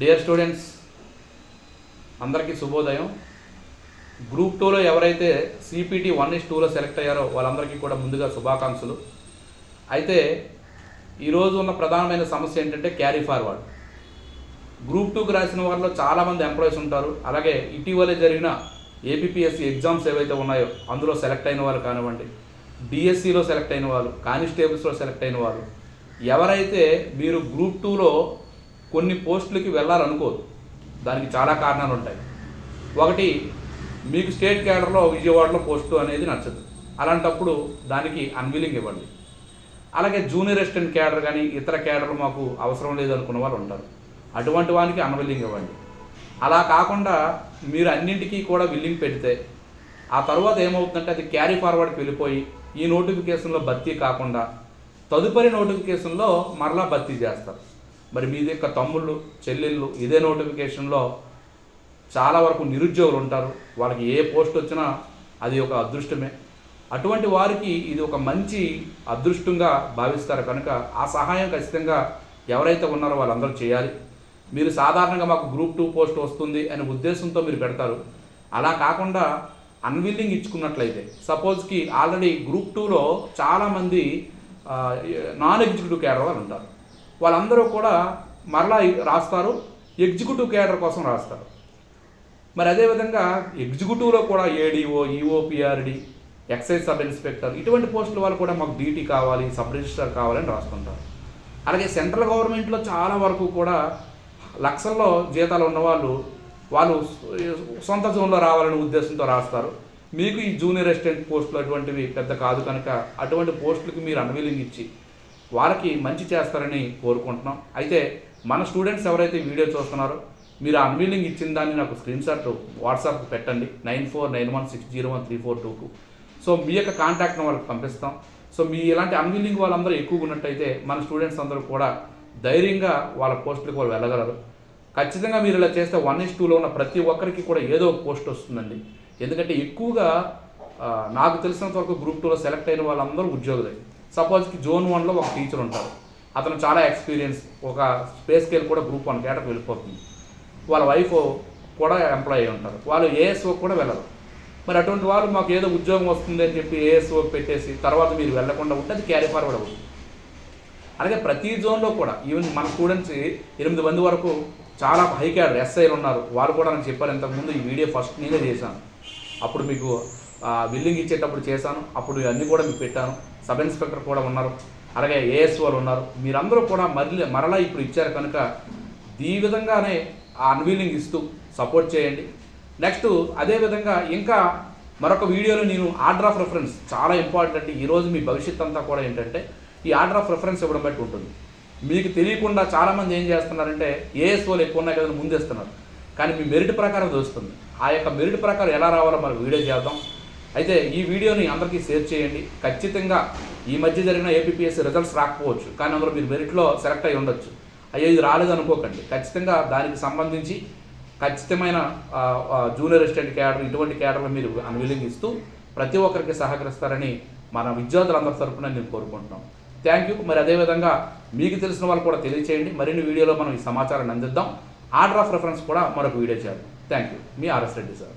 Dear students అందరికీ శుభోదయం. Group టూలో ఎవరైతే సిపిటి వన్ ఇస్ టూలో సెలెక్ట్ అయ్యారో వాళ్ళందరికీ కూడా ముందుగా శుభాకాంక్షలు. అయితే ఈరోజు ఉన్న ప్రధానమైన సమస్య ఏంటంటే క్యారీ ఫార్వర్డ్ గ్రూప్ టూకి రాసిన వారిలో చాలామంది ఎంప్లాయీస్ ఉంటారు. అలాగే ఇటీవలే జరిగిన ఏపీఎస్సి ఎగ్జామ్స్ ఏవైతే ఉన్నాయో అందులో సెలెక్ట్ అయిన వాళ్ళు కానివ్వండి డిఎస్సిలో సెలెక్ట్ అయిన వాళ్ళు కానిస్టేబుల్స్లో సెలెక్ట్ అయిన వాళ్ళు ఎవరైతే మీరు గ్రూప్ టూలో కొన్ని పోస్టులకి వెళ్ళాలనుకోదు. దానికి చాలా కారణాలు ఉంటాయి. ఒకటి మీకు స్టేట్ క్యాడర్లో విజయవాడలో పోస్టు అనేది నచ్చదు. అలాంటప్పుడు దానికి అన్విలింగ్ ఇవ్వండి. అలాగే జూనియర్ అసిస్టెంట్ క్యాడర్ కానీ ఇతర క్యాడర్లు మాకు అవసరం లేదు అనుకున్న వాళ్ళు ఉంటారు అటువంటి వానికి అన్విలింగ్ ఇవ్వండి. అలా కాకుండా మీరు అన్నింటికీ కూడా విల్లింగ్ పెడితే ఆ తర్వాత ఏమవుతుందంటే అది క్యారీ ఫార్వర్డ్కి వెళ్ళిపోయి ఈ నోటిఫికేషన్లో భర్తీ కాకుండా తదుపరి నోటిఫికేషన్లో మరలా భర్తీ చేస్తారు. మరి మీ యొక్క తమ్ముళ్ళు చెల్లెళ్ళు ఇదే నోటిఫికేషన్లో చాలా వరకు నిరుద్యోగులు ఉంటారు. వాళ్ళకి ఏ పోస్ట్ వచ్చినా అది ఒక అదృష్టమే. అటువంటి వారికి ఇది ఒక మంచి అదృష్టంగా భావిస్తారు కనుక ఆ సహాయం ఖచ్చితంగా ఎవరైతే ఉన్నారో వాళ్ళందరూ చేయాలి. మీరు సాధారణంగా మాకు గ్రూప్ టూ పోస్ట్ వస్తుంది అనే ఉద్దేశంతో మీరు పెడతారు. అలా కాకుండా అన్విల్లింగ్ ఇచ్చుకున్నట్లయితే సపోజ్కి ఆల్రెడీ గ్రూప్ టూలో చాలామంది నాన్ ఎగ్జిక్యూటివ్ క్యాడర్ వాళ్ళు ఉంటారు. వాళ్ళందరూ కూడా మరలా రాస్తారు. ఎగ్జిక్యూటివ్ క్యాడర్ కోసం రాస్తారు. మరి అదేవిధంగా ఎగ్జిక్యూటివ్లో కూడా ADO EOPRD excise sub inspector ఇటువంటి పోస్టుల వాళ్ళు కూడా మాకు డీటీ కావాలి సబ్ రిజిస్టర్ కావాలని రాస్తుంటారు. అలాగే సెంట్రల్ గవర్నమెంట్లో చాలా వరకు కూడా లక్షల్లో జీతాలు ఉన్నవాళ్ళు వాళ్ళు సొంత జోన్లో రావాలనే ఉద్దేశంతో రాస్తారు. మీకు ఈ జూనియర్ అసిస్టెంట్ పోస్టులు అటువంటివి పెద్ద కాదు కనుక అటువంటి పోస్టులకు మీరు అన్విలింగ్ ఇచ్చి వాళ్ళకి మంచి చేస్తారని కోరుకుంటున్నాం. అయితే మన స్టూడెంట్స్ ఎవరైతే వీడియో చూస్తున్నారో మీరు అన్వీలింగ్ ఇచ్చిన దాన్ని నాకు స్క్రీన్ షాట్ వాట్సాప్కి పెట్టండి. Nine four nine one six zero one three four టూకు so మీ యొక్క కాంటాక్ట్ వాళ్ళకి పంపిస్తాం. సో మీ ఇలాంటి అన్విలింగ్ వాళ్ళందరూ ఎక్కువగా ఉన్నట్టయితే మన స్టూడెంట్స్ అందరూ కూడా ధైర్యంగా వాళ్ళ పోస్టులకు వాళ్ళు వెళ్ళగలరు. ఖచ్చితంగా మీరు ఇలా చేస్తే వన్ ఇస్ టూలో ఉన్న ప్రతి ఒక్కరికి కూడా ఏదో ఒక పోస్ట్ వస్తుందండి. ఎందుకంటే ఎక్కువగా నాకు తెలిసినంత వరకు గ్రూప్ టూలో సెలెక్ట్ అయిన వాళ్ళందరూ ఉద్యోగులే. సపోజ్కి జోన్ వన్లో ఒక టీచర్ ఉంటారు. అతను చాలా ఎక్స్పీరియన్స్ ఒక స్పేస్ స్కేల్ కూడా గ్రూప్ వన్ కేటకు వెళ్ళిపోతుంది. వాళ్ళ వైఫ్ కూడా ఎంప్లాయీ అయి ఉంటారు. వాళ్ళు ఏఎస్ఓ కూడా వెళ్ళరు. మరి అటువంటి వాళ్ళు మాకు ఏదో ఉద్యోగం వస్తుంది అని చెప్పి ఏఎస్ఓ పెట్టేసి తర్వాత మీరు వెళ్ళకుండా ఉంటే అది క్యారీ ఫార్వర్డ్ అవుతుంది. అలాగే ప్రతి జోన్లో కూడా ఈవెన్ మన స్టూడెంట్స్ ఎనిమిది మంది వరకు చాలా హై క్యాడర్ ఎస్ఐలు ఉన్నారు. వారు కూడా నాకు చెప్పారు ఇంతకుముందు ఈ వీడియో ఫస్ట్ నేనే చేశాను. అప్పుడు మీకు బిల్లింగ్ ఇచ్చేటప్పుడు చేశాను. అప్పుడు అన్నీ కూడా మీకు పెట్టాను. సబ్ ఇన్స్పెక్టర్ కూడా ఉన్నారు. అలాగే ఏఎస్ఓలు ఉన్నారు. మీరందరూ కూడా మరలి మరలా ఇప్పుడు ఇచ్చారు కనుక ఈ విధంగానే ఆ అన్వీలింగ్ ఇస్తూ సపోర్ట్ చేయండి. నెక్స్ట్ అదేవిధంగా ఇంకా మరొక వీడియోలో నేను ఆర్డర్ ఆఫ్ రెఫరెన్స్ చాలా ఇంపార్టెంట్ ఈరోజు మీ భవిష్యత్ అంతా కూడా ఏంటంటే ఈ ఆర్డర్ ఆఫ్ రెఫరెన్స్ ఇవ్వడం బట్టి ఉంటుంది. మీకు తెలియకుండా చాలామంది ఏం చేస్తున్నారంటే ఏఎస్ఓలు ఎక్కువ ఉన్నాయి కదా ముందేస్తున్నారు. కానీ మీ మెరిట్ ప్రకారం దోస్తుంది ఆ యొక్క మెరిట్ ప్రకారం ఎలా రావాలో మనం వీడియో చేద్దాం. అయితే ఈ వీడియోని అందరికీ షేర్ చేయండి. ఖచ్చితంగా ఈ మధ్య జరిగిన ఏపీఎస్సీ రిజల్ట్స్ రాకపోవచ్చు. కానీ అందులో మీరు మెరిట్లో సెలెక్ట్ అయి ఉండొచ్చు. అయ్యో ఇది రాలేదు అనుకోకండి. ఖచ్చితంగా దానికి సంబంధించి ఖచ్చితమైన జూనియర్ అసిస్టెంట్ క్యాడర్ ఇటువంటి క్యాడర్లు మీరు అన్విలింగ్ ప్రతి ఒక్కరికి సహకరిస్తారని మన విద్యార్థులందరి తరఫున నేను కోరుకుంటున్నాం థ్యాంక్ యూ మరి అదేవిధంగా మీకు తెలిసిన వాళ్ళు కూడా తెలియచేయండి. మరిన్ని వీడియోలో మనం ఈ సమాచారాన్ని అందిద్దాం. ఆర్డర్ ఆఫ్ రెఫరెన్స్ కూడా మరొక వీడియో చేయాలి. థ్యాంక్ యూ మీ ఆర్ఎస్ రెడ్డి సార్.